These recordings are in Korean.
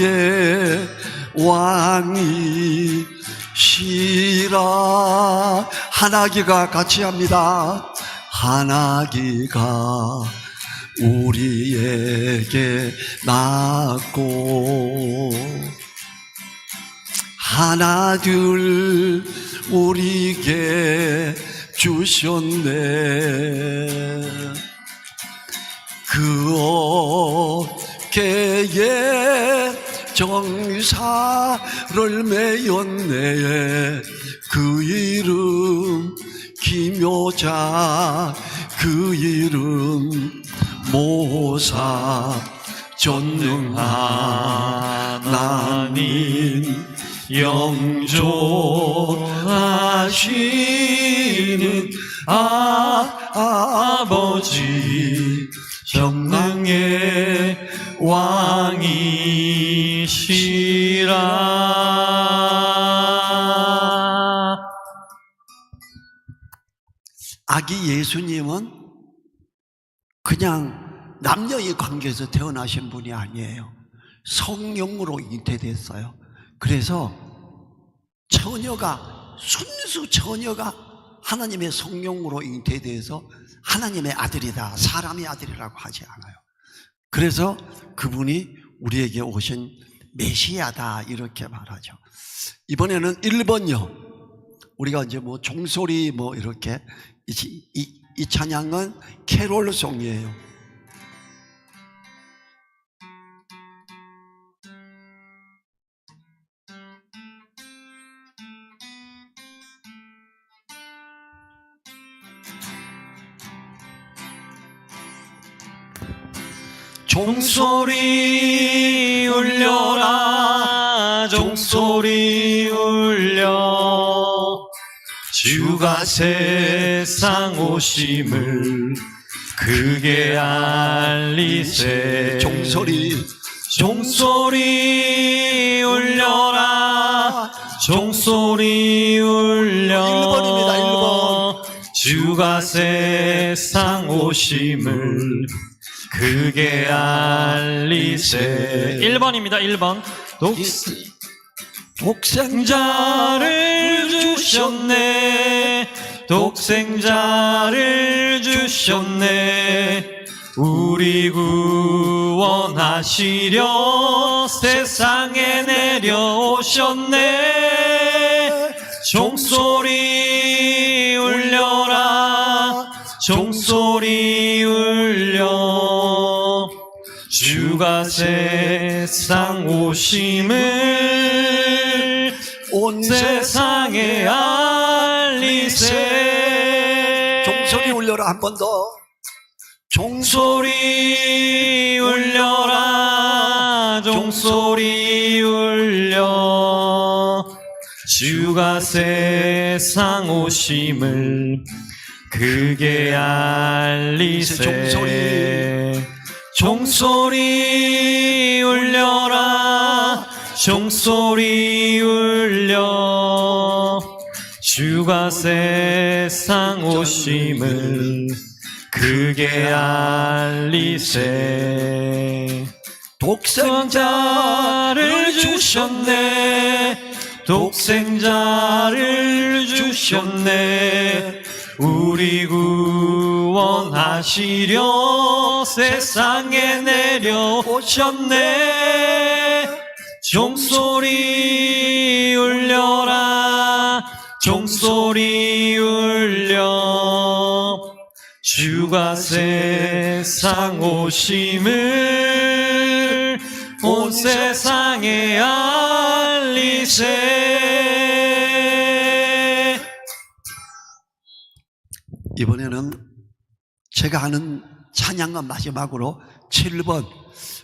세상의 왕이 시라 하나기가 같이 합니다. 하나기가 우리에게 낳고 하나 둘 우리에게 주셨네 그 어깨에 정사를 매였네. 그 이름 기묘자 그 이름 모사 전능한 하나님 영존하시는 아, 아버지 정능의 왕 이시라 아기 예수님은 그냥 남녀의 관계에서 태어나신 분이 아니에요. 성령으로 잉태됐어요. 그래서 처녀가 순수 처녀가 하나님의 성령으로 잉태돼서 하나님의 아들이다. 사람의 아들이라고 하지 않아요. 그래서 그분이 우리에게 오신 메시아다 이렇게 말하죠. 이번에는 1번요. 우리가 이제 뭐 종소리 뭐 이렇게 이, 이, 이 찬양은 캐롤송이에요. 종소리 울려라 종소리 울려. 주가 세상 오심을 크게 알리세. 종소리. 종소리 울려라 종소리 울려. 1번입니다, 1번. 주가 세상 오심을 크게 알리세. 1번입니다 1번. 독 독생자를 주셨네. 독생자를 주셨네. 우리 구원하시려 세상에 내려오셨네. 종소리 주가 세상 오심을 온 세상 세상에 알리세 종소리 울려라 한 번 더. 종소리 울려라 종소리 울려 주가 세상 오심을 크게 알리세 종소리. 종소리 울려라 종소리 울려. 주가 세상 오심을 크게 알리세. 독생자를 주셨네. 독생자를 주셨네. 우리 구 원하시려 세상에 내려오셨네. 종소리 울려라. 종소리 울려. 주가 세상 오심을 온 세상에 알리세. 이번에는 제가 하는 찬양과 마지막으로 7번.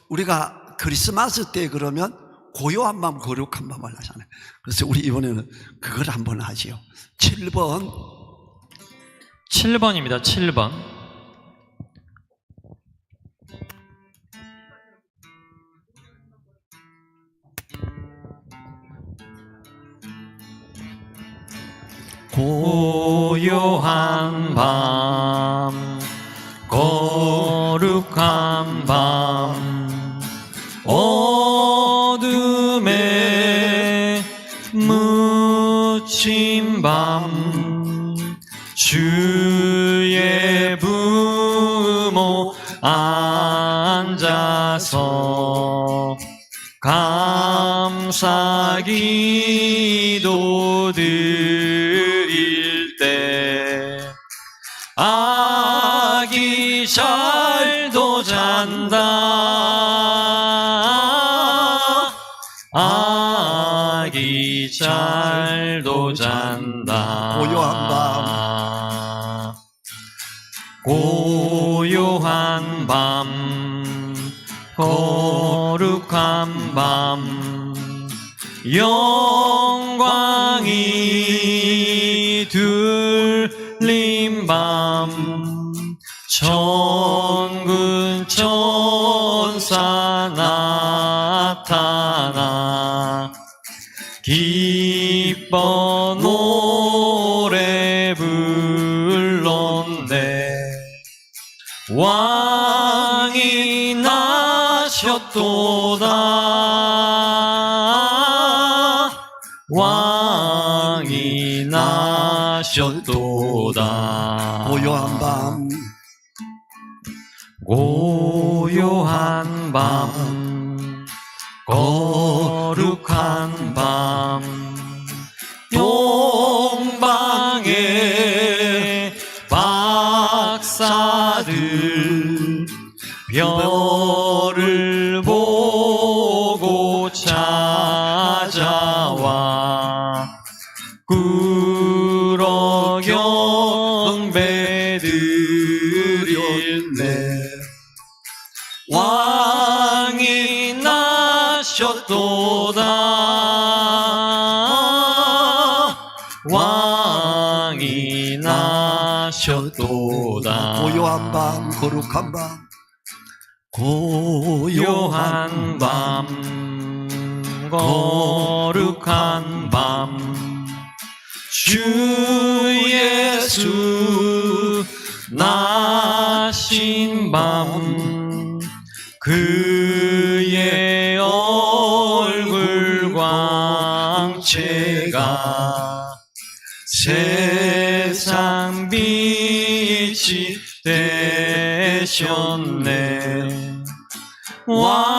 우리가 크리스마스 때 그러면 고요한 마음 거룩한 마음을 하잖아요. 그래서 우리 이번에는 그걸 한번 하지요. 7번. 7번입니다. 7번. 고요한 밤 거룩한 밤 어둠에 묻힌 밤주 고요한 밤. 고요한 밤. 거룩한 밤. 영 왕이 나셨도다. 고요한 밤. 고요한 밤. 거룩한 드렸네. 왕이 나셨도다. 왕이 나셨도다. 고요한 밤 거룩한 밤. 고요한 밤 거룩한 밤. 주 예수 나 신밤 그의 얼굴 광채가 세상 빛이 되셨네. 왕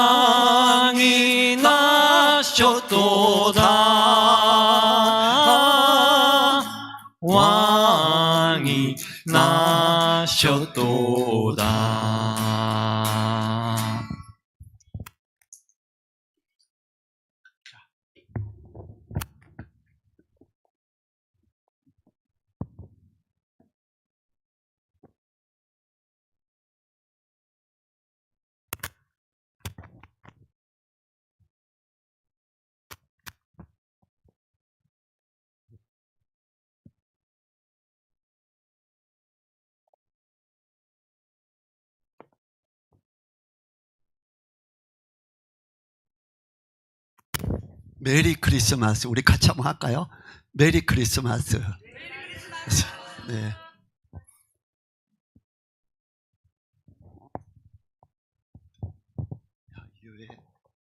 나셨도 메리 크리스마스 우리 같이 한번 할까요? 메리 크리스마스 네.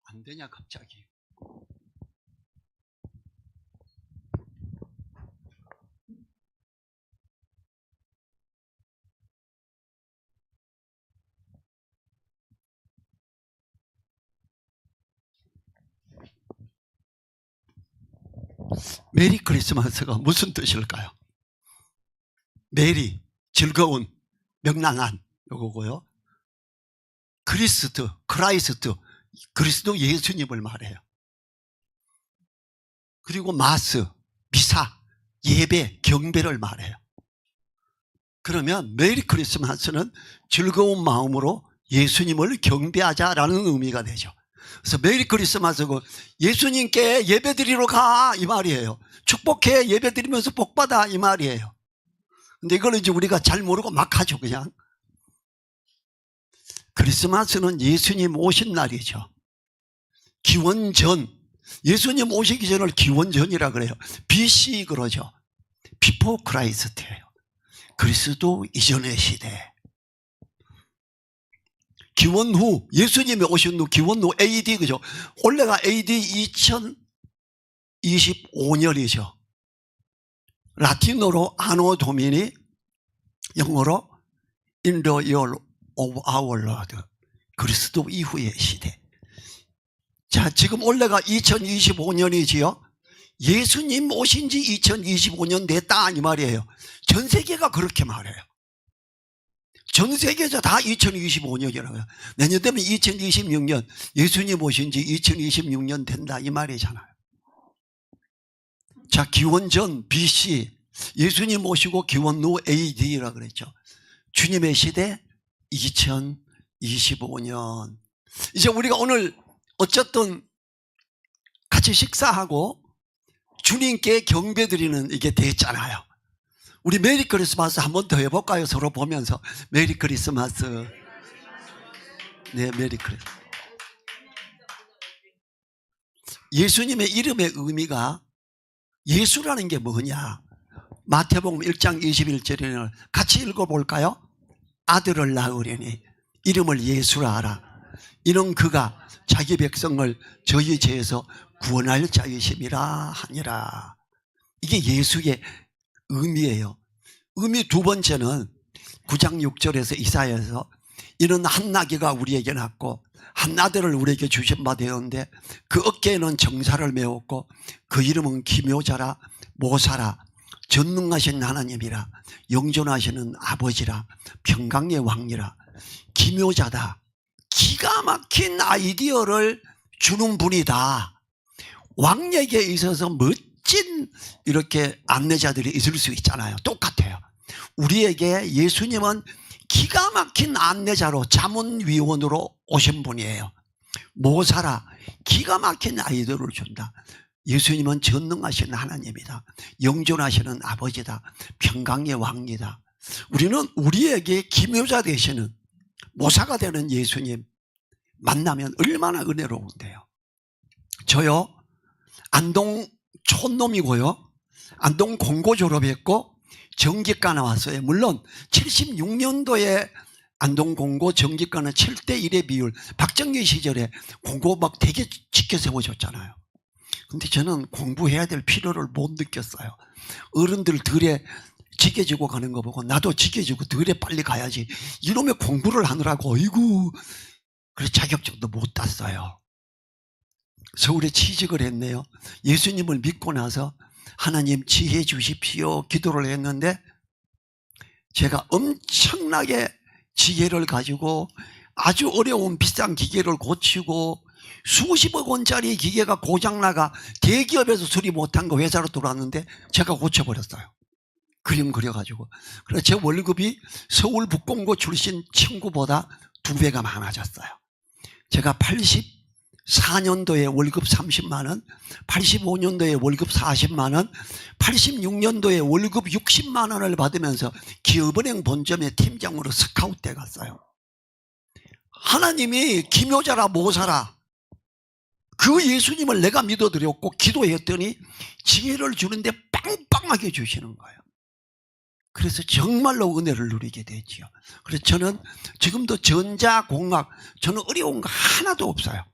안 되냐 갑자기 메리 크리스마스가 무슨 뜻일까요? 메리, 즐거운, 명랑한, 요거고요. 크리스트, 크라이스트, 그리스도 예수님을 말해요. 그리고 마스, 미사, 예배, 경배를 말해요. 그러면 메리 크리스마스는 즐거운 마음으로 예수님을 경배하자라는 의미가 되죠. 그래서 메리 크리스마스고 예수님께 예배 드리러 가 이 말이에요. 축복해 예배 드리면서 복 받아 이 말이에요. 근데 이걸 이제 우리가 잘 모르고 막 하죠 그냥. 크리스마스는 예수님 오신 날이죠. 기원전 예수님 오시기 전을 기원전이라 그래요. BC 그러죠. 비포 크라이스트예요. 그리스도 이전의 시대. 기원 후 예수님이 오신 후 기원 후 AD 그죠? 올해가 AD 2025년이죠. 라틴어로 아노 도미니 영어로 in the year of our Lord 그리스도 이후의 시대 자 지금 올해가 2025년이지요 예수님 오신 지 2025년 됐다 이 말이에요 전 세계가 그렇게 말해요 전 세계에서 다 2025년이라고요 내년 되면 2026년 예수님 오신 지 2026년 된다 이 말이잖아요 자, 기원전 BC 예수님 오시고 기원 후 AD라 그랬죠. 주님의 시대 2025년. 이제 우리가 오늘 어쨌든 같이 식사하고 주님께 경배드리는 이게 됐잖아요. 우리 메리 크리스마스 한 번 더 해볼까요? 서로 보면서 메리 크리스마스. 네, 메리 크리스마스. 예수님의 이름의 의미가 예수라는 게 뭐냐? 마태복음 1장 21절에는 같이 읽어볼까요? 아들을 낳으려니 이름을 예수라 하라. 이는 그가 자기 백성을 저희 죄에서 구원할 자이심이라 하니라. 이게 예수의 의미예요. 의미 두 번째는 9장 6절에서 이사야에서 이는 한나기가 우리에게 낳고 한나들을 우리에게 주신 바 되었는데 그 어깨에는 정사를 메웠고 그 이름은 기묘자라 모사라 전능하신 하나님이라 영존하시는 아버지라 평강의 왕이라 기묘자다. 기가 막힌 아이디어를 주는 분이다. 왕에게 있어서 멋 진 이렇게 안내자들이 있을 수 있잖아요 똑같아요 우리에게 예수님은 기가 막힌 안내자로 자문위원으로 오신 분이에요 모사라 기가 막힌 아이디어를 준다 예수님은 전능하신 하나님이다. 영존하시는 아버지다. 평강의 왕이다. 우리는 우리에게 기묘자 되시는 모사가 되는 예수님 만나면 얼마나 은혜로운데요. 저요 안동 촌놈이고요. 안동 공고 졸업했고 정기과 나왔어요. 물론 76년도에 안동 공고 정기과는 7대 1의 비율 박정희 시절에 공고 막 되게 지켜 세워줬잖아요. 근데 저는 공부해야 될 필요를 못 느꼈어요. 어른들 들에 지게지고 가는 거 보고 나도 지게지고 들에 빨리 가야지. 이놈의 공부를 하느라고 어이구 그래서 자격증도 못 땄어요. 서울에 취직을 했네요. 예수님을 믿고 나서 하나님 지혜 주십시오 기도를 했는데 제가 엄청나게 지혜를 가지고 아주 어려운 비싼 기계를 고치고 수십억 원짜리 기계가 고장나가 대기업에서 수리 못한 거 회사로 들어왔는데 제가 고쳐버렸어요. 그림 그려가지고. 그래서 제 월급이 서울 북공고 출신 친구보다 두 배가 많아졌어요. 제가 84년도에 월급 30만 원, 85년도에 월급 40만 원, 86년도에 월급 60만 원을 받으면서 기업은행 본점의 팀장으로 스카웃 돼 갔어요. 하나님이 기묘자라 모사라 그 예수님을 내가 믿어드렸고 기도했더니 지혜를 주는데 빵빵하게 주시는 거예요. 그래서 정말로 은혜를 누리게 되지요. 그래서 저는 지금도 전자공학 저는 어려운 거 하나도 없어요.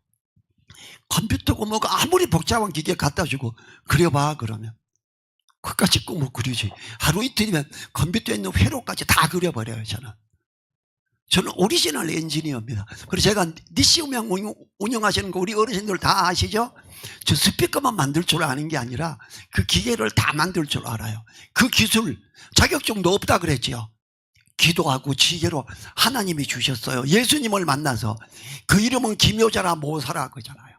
컴퓨터고 뭐가 아무리 복잡한 기계 갖다 주고 그려봐 그러면 그까지 꿈을 그리지. 하루 이틀이면 컴퓨터에 있는 회로까지 다 그려버려요 저는. 저는 오리지널 엔지니어입니다. 그래서 제가 니시 음향 운영- 운영하시는 거 우리 어르신들 다 아시죠? 저 스피커만 만들 줄 아는 게 아니라 그 기계를 다 만들 줄 알아요. 그 기술 자격증도 없다 그랬지요. 기도하고 지혜로 하나님이 주셨어요. 예수님을 만나서 그 이름은 기묘자라 모사라 그잖아요.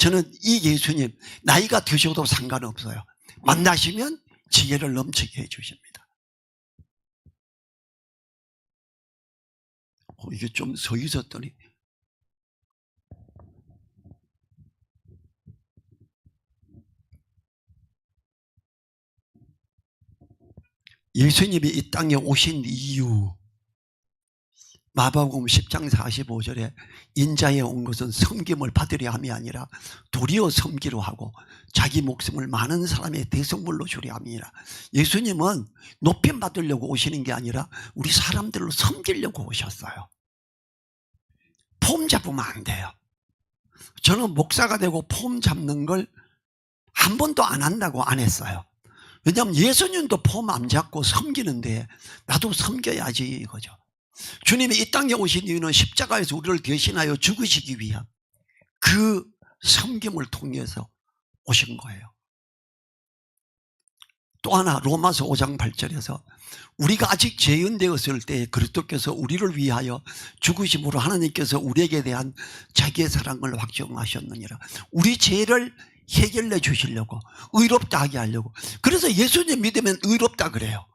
저는 이 예수님 나이가 드셔도 상관없어요. 만나시면 지혜를 넘치게 해주십니다. 어, 이게 좀 서 있었더니 예수님이 이 땅에 오신 이유 마가복음 10장 45절에 인자에 온 것은 섬김을 받으려 함이 아니라 도리어 섬기려 하고 자기 목숨을 많은 사람의 대성물로 주려 함이라. 예수님은 높임 받으려고 오시는 게 아니라 우리 사람들을 섬기려고 오셨어요. 폼 잡으면 안 돼요. 저는 목사가 되고 폼 잡는 걸 한 번도 안 한다고 안 했어요. 왜냐하면 예수님도 폼 안 잡고 섬기는데 나도 섬겨야지 이거죠. 주님이 이 땅에 오신 이유는 십자가에서 우리를 대신하여 죽으시기 위한 그 섬김을 통해서 오신 거예요. 또 하나 로마서 5장 8절에서 우리가 아직 죄인되었을 때 그리스도께서 우리를 위하여 죽으심으로 하나님께서 우리에게 대한 자기의 사랑을 확정하셨느니라. 우리 죄를 해결해 주시려고 의롭다 하게 하려고. 그래서 예수님 믿으면 의롭다 그래요.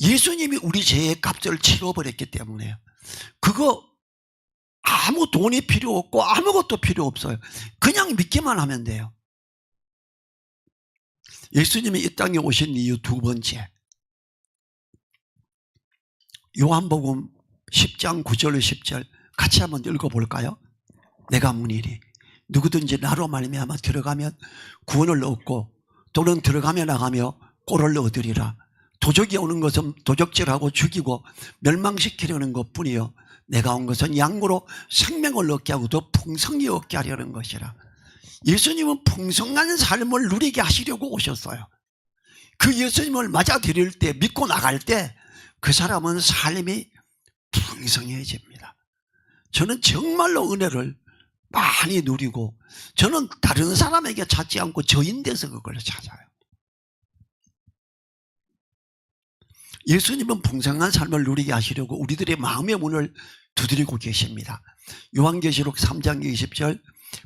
예수님이 우리 죄의 값을 치러버렸기 때문에 그거 아무 돈이 필요 없고 아무것도 필요 없어요. 그냥 믿기만 하면 돼요. 예수님이 이 땅에 오신 이유 두 번째. 요한복음 10장 9절 10절 같이 한번 읽어볼까요? 내가 문이니 누구든지 나로 말미암아 들어가면 구원을 얻고 또는 들어가며 나가며 꼴을 얻으리라. 도적이 오는 것은 도적질하고 죽이고 멸망시키려는 것 뿐이요. 내가 온 것은 양으로 생명을 얻게 하고 더 풍성히 얻게 하려는 것이라. 예수님은 풍성한 삶을 누리게 하시려고 오셨어요. 그 예수님을 맞아들일 때, 믿고 나갈 때, 그 사람은 삶이 풍성해집니다. 저는 정말로 은혜를 많이 누리고, 저는 다른 사람에게 찾지 않고 저인 데서 그걸 찾아요. 예수님은 풍성한 삶을 누리게 하시려고 우리들의 마음의 문을 두드리고 계십니다. 요한계시록 3장 20절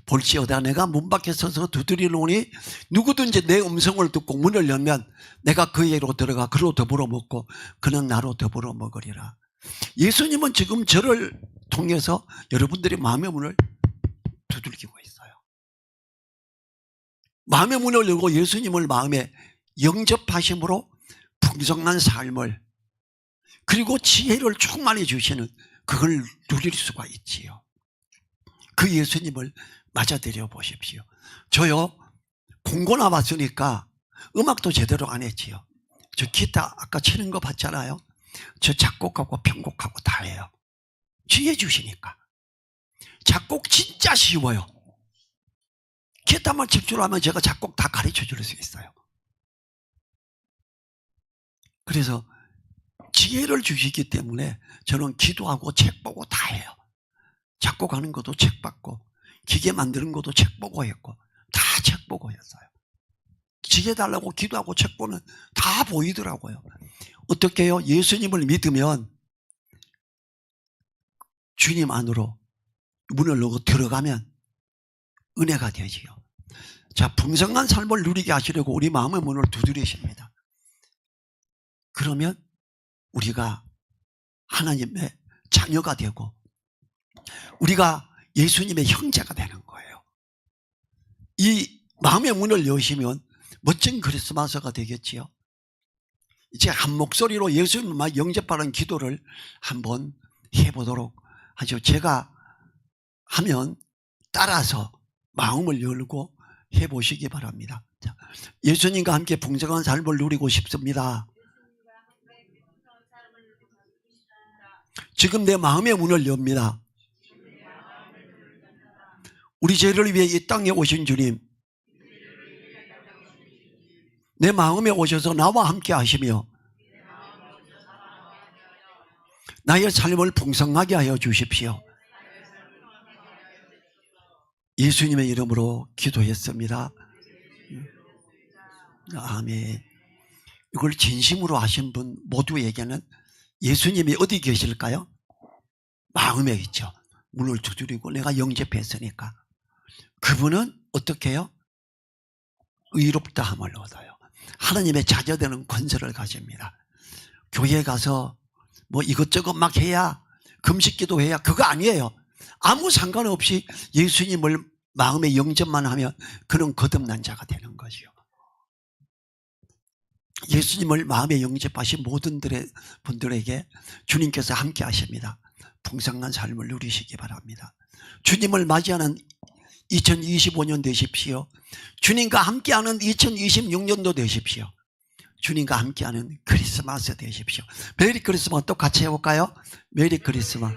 볼지어다 내가 문 밖에 서서 두드리노니 누구든지 내 음성을 듣고 문을 열면 내가 그에로 들어가 그로 더불어 먹고 그는 나로 더불어 먹으리라. 예수님은 지금 저를 통해서 여러분들의 마음의 문을 두들기고 있어요. 마음의 문을 열고 예수님을 마음에 영접하심으로 풍성한 삶을 그리고 지혜를 충만히 주시는 그걸 누릴 수가 있지요. 그 예수님을 맞아들여 보십시오. 저요, 공고 나왔으니까 음악도 제대로 안 했지요. 저 기타 아까 치는 거 봤잖아요. 저 작곡하고 편곡하고 다 해요. 지혜 주시니까. 작곡 진짜 쉬워요. 기타만 칠 줄 알면 제가 작곡 다 가르쳐 줄 수 있어요. 그래서 지혜를 주시기 때문에 저는 기도하고 책 보고 다 해요. 작곡하는 것도 책 받고 기계 만드는 것도 책 보고 했고 다 책 보고 했어요. 지혜 달라고 기도하고 책 보면 다 보이더라고요. 어떻게 해요? 예수님을 믿으면 주님 안으로 문을 열고 들어가면 은혜가 되지요. 자, 풍성한 삶을 누리게 하시려고 우리 마음의 문을 두드리십니다. 그러면 우리가 하나님의 자녀가 되고 우리가 예수님의 형제가 되는 거예요. 이 마음의 문을 여시면 멋진 크리스마스가 되겠지요. 이제 한 목소리로 예수님만 영접하는 기도를 한번 해보도록 하죠. 제가 하면 따라서 마음을 열고 해보시기 바랍니다. 자, 예수님과 함께 풍성한 삶을 누리고 싶습니다. 지금 내 마음의 문을 엽니다. 우리 죄를 위해 이 땅에 오신 주님, 내 마음에 오셔서 나와 함께 하시며, 나의 삶을 풍성하게 하여 주십시오. 예수님의 이름으로 기도했습니다. 아멘. 이걸 진심으로 하신 분 모두에게는 예수님이 어디 계실까요? 마음에 있죠. 문을 두드리고 내가 영접했으니까. 그분은 어떻게 해요? 의롭다함을 얻어요. 하나님의 자녀되는 권세를 가집니다. 교회에 가서 뭐 이것저것 막 해야 금식기도 해야 그거 아니에요. 아무 상관없이 예수님을 마음에 영접만 하면 그는 거듭난 자가 되는. 예수님을 마음에 영접하신 모든 분들에게 주님께서 함께 하십니다. 풍성한 삶을 누리시기 바랍니다. 주님을 맞이하는 2025년 되십시오. 주님과 함께하는 2026년도 되십시오. 주님과 함께하는 크리스마스 되십시오. 메리 크리스마스 또 같이 해볼까요? 메리 크리스마스.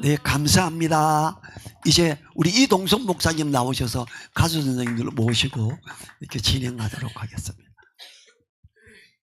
네, 감사합니다. 이제 우리 이동성 목사님 나오셔서 가수 선생님들 모시고 이렇게 진행하도록 하겠습니다.